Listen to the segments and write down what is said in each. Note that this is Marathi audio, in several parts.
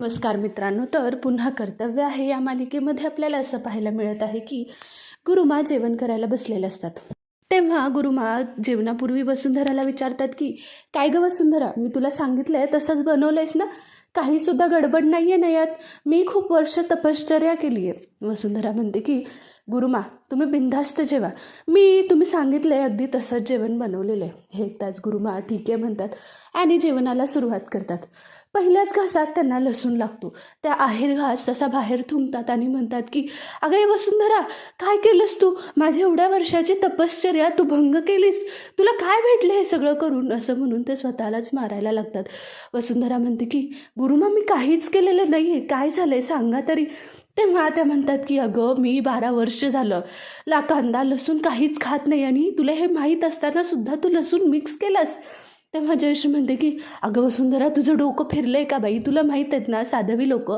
नमस्कार मित्रांनो तर पुन्हा कर्तव्य आहे या मालिकेमध्ये आपल्याला असं पाहायला मिळत आहे की गुरुमा जेवण करायला बसलेले असतात. तेव्हा गुरुमा जेवणापूर्वी वसुंधराला विचारतात की काय गं वसुंधरा मी तुला सांगितलं आहे तसंच बनवलं आहेस ना काहीसुद्धा गडबड नाही आहे ना यात? मी खूप वर्ष तपश्चर्या केली आहे. वसुंधरा म्हणते की गुरुमा तुम्ही बिनधास्त जेवा. मी तुम्ही सांगितलं आहे अगदी तसंच जेवण बनवलेलं आहे हे त्याच गुरुमा ठीक आहे म्हणतात आणि जेवणाला सुरुवात करतात. पहिल्याच घासात त्यांना लसूण लागतो. त्या आहेर घास तसा बाहेर थुंकतात आणि म्हणतात की अगं हे वसुंधरा काय केलंस तू? माझी एवढ्या वर्षाची तपश्चर्या तू भंग केलीस. तुला काय भेटलं हे सगळं करून? असं म्हणून ते स्वतःलाच मारायला लागतात. वसुंधरा म्हणते की गुरुमा मी काहीच केलेलं नाही आहे काय झालं आहे सांगा तरी. तेव्हा त्या म्हणतात की अगं मी बारा वर्ष झालं. ला कांदा लसूण काहीच खात नाही आणि तुला हे माहीत असताना सुद्धा तू लसूण मिक्स केलास. तेव्हा जयश्री म्हणते की अगं वसुंधरा तुझं डोकं फिरलंय का बाई? तुला माहीत आहेत ना साधवी लोक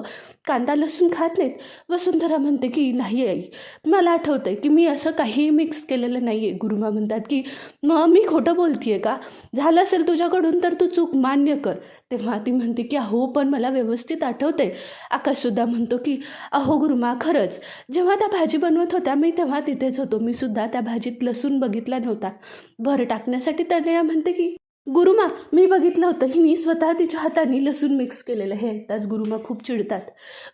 कांदा लसूण खात नाहीत. वसुंधरा म्हणते की नाही आई. मला आठवतंय की मी असं काही मिक्स केलेलं नाही आहे गुरुमा म्हणतात की मग मी खोटं बोलतीये का? झालं असेल तुझ्याकडून तर तू चूक मान्य कर. तेव्हा ती म्हणते की अहो पण मला व्यवस्थित आठवते आकाशसुद्धा म्हणतो की अहो गुरुमा खरंच. जेव्हा त्या भाजी बनवत होत्या मी तेव्हा तिथेच होतो. मी सुद्धा त्या भाजीत लसूण बघितला नव्हता. भर टाकण्यासाठी तनया म्हणते की गुरुमा मी बघितलं होतं. हिनी स्वतः तिच्या हाताने लसूण मिक्स केलेलं हे त्याच गुरुमा खूप चिडतात.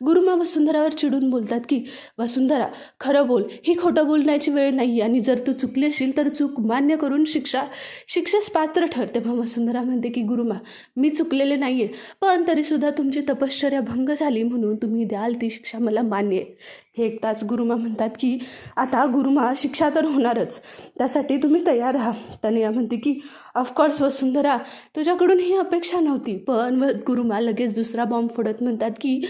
गुरुमा वसुंधरावर चिडून बोलतात की वसुंधरा खरं बोल. ही खोटं बोलण्याची वेळ नाही आणि जर तू चुकली असेल तर चूक मान्य करून शिक्षा शिक्षेस पात्र ठर. तेव्हा वसुंधरा म्हणते की गुरुमा मी चुकलेले नाही आहे पण तरीसुद्धा तुमची तपश्चर्या भंग झाली म्हणून तुम्ही द्याल ती शिक्षा मला मान्य आहे. हे एकताच गुरुमा म्हणतात की आता गुरुमा शिक्षा तर होणारच. त्यासाठी तुम्ही तयार राहा. तनया म्हणते की ऑफकोर्स वसुंधरा तुझ्याकडून ही अपेक्षा नव्हती. पण व गुरुमा लगेच दुसरा बॉम्ब फोडत म्हणतात की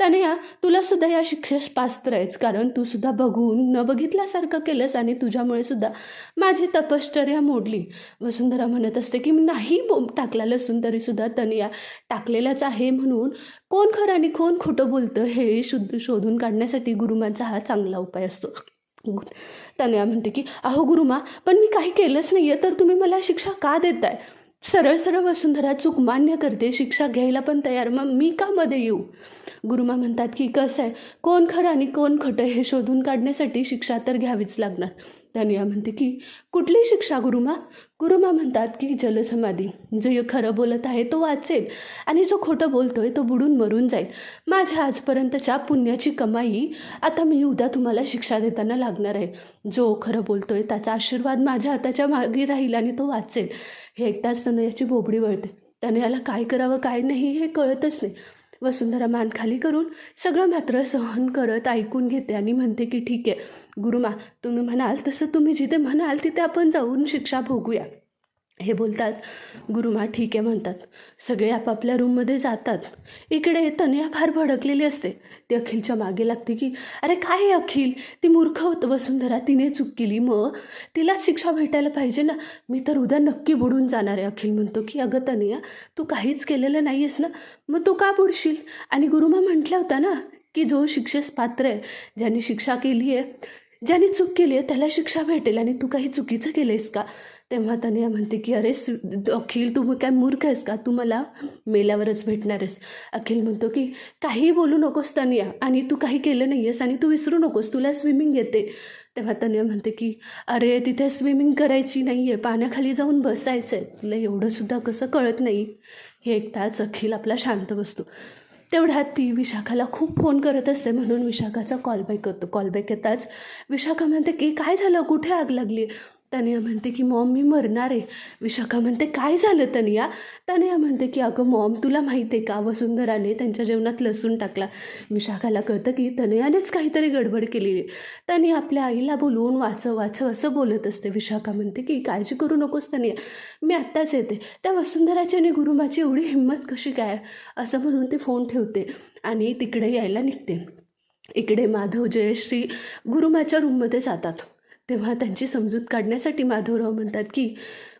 तनया तुला सुद्धा या शिक्षेस पास्त्र आहेस. कारण तू सुद्धा बघून न बघितल्यासारखं केलंस आणि तुझ्यामुळे सुद्धा माझी तपश्चर्या मोडली. वसुंधरा म्हणत असते की मी नाही बॉम्ब टाकला लसून तरीसुद्धा तनया टाकलेलाच आहे म्हणून कोण खरं आणि कोण खोटं बोलतं हे शुद्ध शोधून काढण्यासाठी गुरु गुरुमांचा हा चांगला उपाय असतो. तनया म्हणते की अहो गुरुमा पण मी काही केलंच नाही आहे तर तुम्ही मला शिक्षा का देताय? सरळ सरळ वसुंधरा चूक मान्य करते शिक्षा घ्यायला पण तयार मग मी का मध्ये येऊ? गुरुमा म्हणतात की कसं आहे? कोण खरं आणि कोण खोटं हे शोधून काढण्यासाठी शिक्षा तर घ्यावीच लागणार. तनया म्हणते की कुठली शिक्षा गुरुमा? गुरुमा म्हणतात की जलसमाधी. जो खरं बोलत आहे तो वाचेल आणि जो खोटं बोलतोय तो बुडून मरून जाईल. माझ्या आजपर्यंतच्या पुण्याची कमाई आता मी उद्या तुम्हाला शिक्षा देताना लागणार आहे. जो खरं बोलतोय त्याचा आशीर्वाद माझ्या हाताच्या मागे राहील आणि तो वाचेल. हे एकदाच तनयाची बोबडी वळते. तनयाला काय करावं काय नाही हे कळतच नाही. वसुंधरा मान खाली करून सगळं मात्र सहन करत ऐकून घेते आणि म्हणते की ठीक आहे गुरुमा तुम्ही म्हणाल तसं तुम्ही जिथे म्हणाल तिथे आपण जाऊन शिक्षा भोगूया. हे बोलतात गुरुमा ठीक आहे म्हणतात. सगळे आपापल्या रूममध्ये जातात. इकडे तनया फार भडकलेली असते. ती अखिलच्या मागे लागते की अरे काय अखिल? ती मूर्ख होतं वसुंधरा तिने चूक केली मग तिलाच शिक्षा भेटायला पाहिजे ना. मी तर उद्या नक्की बुडून जाणार आहे अखिल म्हणतो की अगं तनया तू काहीच केलेलं नाही आहेस ना. मग तू का बुडशील? आणि गुरुमा म्हटल्या होता ना की जो शिक्षेस पात्र आहे ज्यांनी शिक्षा केली आहे ज्यांनी चूक केली आहे त्याला शिक्षा भेटेल. आणि तू काही चुकीचं केलं आहेस का? तेव्हा तनया म्हणते की अरे अखिल तू काय मूर्ख आहेस का? तू मला मेल्यावरच भेटणार आहेस. अखिल म्हणतो की काही बोलू नकोस तनया आणि तू काही केलं नाही आहेस आणि तू विसरू नकोस तुला स्विमिंग येते. तेव्हा तनिया म्हणते की अरे तिथे स्विमिंग करायची नाही आहे पाण्याखाली जाऊन बसायचं आहे तुला एवढंसुद्धा कसं कळत नाही. हे एकदाच अखिल आपला शांत बसतो. तेवढ्यात ती विशाखाला खूप फोन करत असते म्हणून विशाखाचा कॉलबॅक करतो. कॉलबॅक येताच विशाखा म्हणते की काय झालं? कुठे आग लागली तनिया म्हणते की मॉम मी मरणार आहे. विशाखा म्हणते काय झालं तनिया? तनिया म्हणते की अगं मॉम तुला माहिती आहे का वसुंधराने त्यांच्या जेवणात लसूण टाकला. विशाखाला कळतं की तनयानेच काहीतरी गडबड केलेली तनी आपल्या आईला बोलवून वाचव वाचव असं बोलत असते. विशाखा म्हणते की काळजी करू नकोस तनिया मी आत्ताच येते. त्या वसुंधराची आणि गुरुमाची एवढी हिंमत कशी काय? असं म्हणून ते फोन ठेवते आणि तिकडे यायला निघते. इकडे माधव जयश्री गुरुमाच्या रूममध्ये जातात. तेव्हा त्यांची समजूत काढण्यासाठी माधवराव म्हणतात की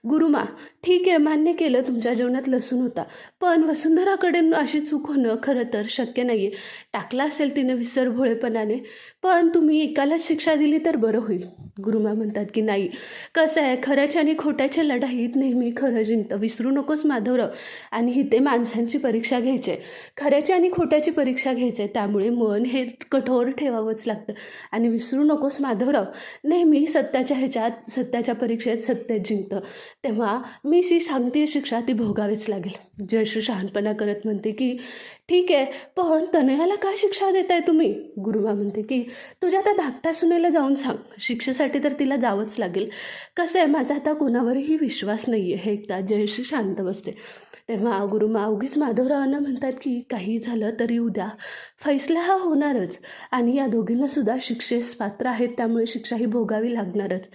गुरुमा ठीक आहे मान्य केलं तुमच्या जेवणात लसूण होता. पण वसुंधराकडे अशी चूक होणं खरं तर शक्य नाही आहे टाकला असेल तिने विसर भोळेपणाने पण तुम्ही एकालाच शिक्षा दिली तर बरं होईल. गुरुमा म्हणतात की नाही कसं आहे खऱ्याच्या आणि खोट्याच्या लढाईत नेहमी खरं जिंकतं विसरू नकोस माधवराव आणि इथे माणसांची परीक्षा घ्यायची आहे खऱ्याची आणि खोट्याची परीक्षा घ्यायची आहे त्यामुळे मन हे कठोर ठेवावंच लागतं. आणि विसरू नकोस माधवराव नेहमी सत्याच्या ह्याच्यात सत्याच्या परीक्षेत सत्य जिंकतं. तेव्हा मी जी सांगते शिक्षा ती भोगावीच लागेल. जयश्री शहाणपणा करत म्हणते की ठीक आहे पण तनयाला का शिक्षा देताय तुम्ही? गुरुमा म्हणते की तुझ्या त्या धाकट्या सुनेला जाऊन सांग. शिक्षेसाठी तर तिला जावंच लागेल. कसं आहे माझा आता कोणावरही विश्वास नाही आहे हे एकदा जयश्री शांत बसते. तेव्हा गुरुमा उगीच माधवरावांना म्हणतात की काही झालं तरी उद्या. फैसला हा होणारच. आणि या दोघींना सुद्धा शिक्षेस पात्र आहेत त्यामुळे शिक्षा ही भोगावी लागणारच.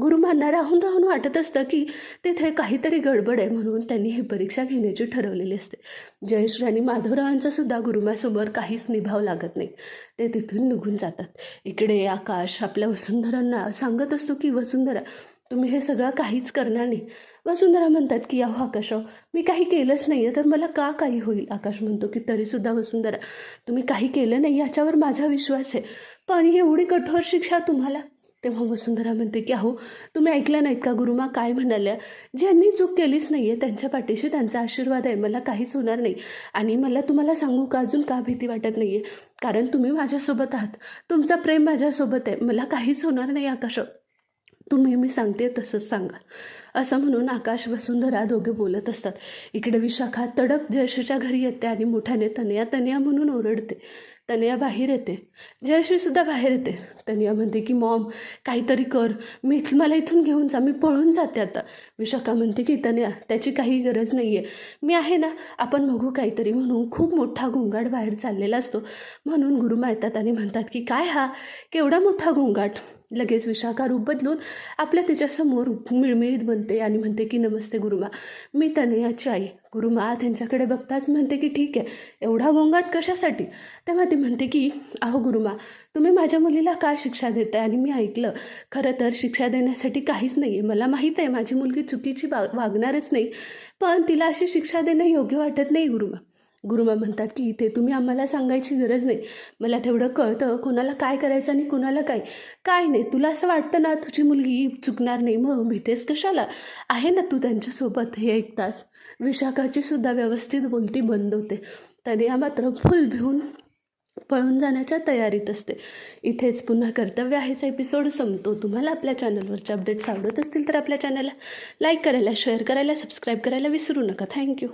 गुरुमांना राहून राहून वाटत असतं की तिथे काहीतरी गडबड आहे म्हणून त्यांनी ही परीक्षा घेण्याची ठरवलेली असते. जयश्री आणि माधवरावांचा सुद्धा गुरुमासमोर काहीच निभाव लागत नाही. ते तिथून निघून जातात. इकडे आकाश आपल्या वसुंधरांना सांगत असतो की वसुंधरा तुम्ही हे सगळं काहीच करणार नाही. वसुंधरा म्हणतात की अहो आकाश मी काही केलंच नाही आहे तर मला का काही होईल? आकाश म्हणतो की तरीसुद्धा वसुंधरा तुम्ही काही केलं नाही याच्यावर माझा विश्वास आहे. पण एवढी कठोर शिक्षा तुम्हाला? तेव्हा वसुंधरा म्हणते की अहो तुम्ही ऐकलं नाहीत का गुरुमा? काय म्हणाल्या? ज्यांनी चूक केलीच नाही आहे त्यांच्या पाठीशी त्यांचा आशीर्वाद आहे. मला काहीच होणार नाही. आणि मला तुम्हाला सांगू का अजून का भीती वाटत नाही आहे कारण तुम्ही माझ्यासोबत आहात. तुमचं प्रेम माझ्यासोबत आहे. मला काहीच होणार नाही आकाश तुम्ही मी सांगते तसंच सांगा. असं म्हणून आकाश वसुंधरा दोघे बोलत असतात. इकडे विशाखा तडक जयश्रीच्या घरी येते आणि मोठ्याने तनया तनया म्हणून ओरडते. तनया बाहेर येते. जयश्रीसुद्धा बाहेर येते. तनया म्हणते की मॉम काहीतरी कर. मी मला इथून घेऊन जा. मी पळून जाते आता. विशाखा म्हणते की तनया त्याची काही गरज नाही आहे मी आहे ना आपण बघू काहीतरी. म्हणून खूप मोठा गोंगाट बाहेर चाललेला असतो. म्हणून गुरुमा येतात आणि म्हणतात की काय हा? केवढा मोठा गोंगाट लगेच विशाखा रूप बदलून आपल्या तिच्यासमोर मिळमिळीत बनते आणि म्हणते की नमस्ते गुरुमा. मी तनयाची आई. गुरुमा त्यांच्याकडे बघताच म्हणते की ठीक आहे एवढा गोंगाट कशासाठी? तेव्हा ती म्हणते की अहो गुरुमा तुम्ही माझ्या मुलीला का शिक्षा देताय? आणि मी ऐकलं खरं तर शिक्षा देण्यासाठी काहीच नाही आहे मला माहीत आहे माझी मुलगी चुकीची वा वागणारच नाही पण तिला अशी शिक्षा देणं योग्य वाटत नाही गुरुमा. गुरुमा म्हणतात की ते तुम्ही आम्हाला सांगायची गरज नाही. मला तेवढं कळतं कोणाला काय करायचं आणि कोणाला काय. काय नाही तुला असं वाटतं ना तुझी मुलगी चुकणार नाही मग भीतेस कशाला? आहे ना तू त्यांच्यासोबत? हे एक तास विशाखाची सुद्धा व्यवस्थित बोलती बंद होते. तरी मात्र फुल भिवून पळून जाण्याच्या तयारीत असते. इथेच पुन्हा कर्तव्य आहेचा. एपिसोड संपतो. तुम्हाला आपल्या चॅनलवरचे अपडेट्स आवडत असतील तर आपल्या चॅनलला लाईक करायला शेअर करायला सबस्क्राईब करायला विसरू नका. थँक्यू.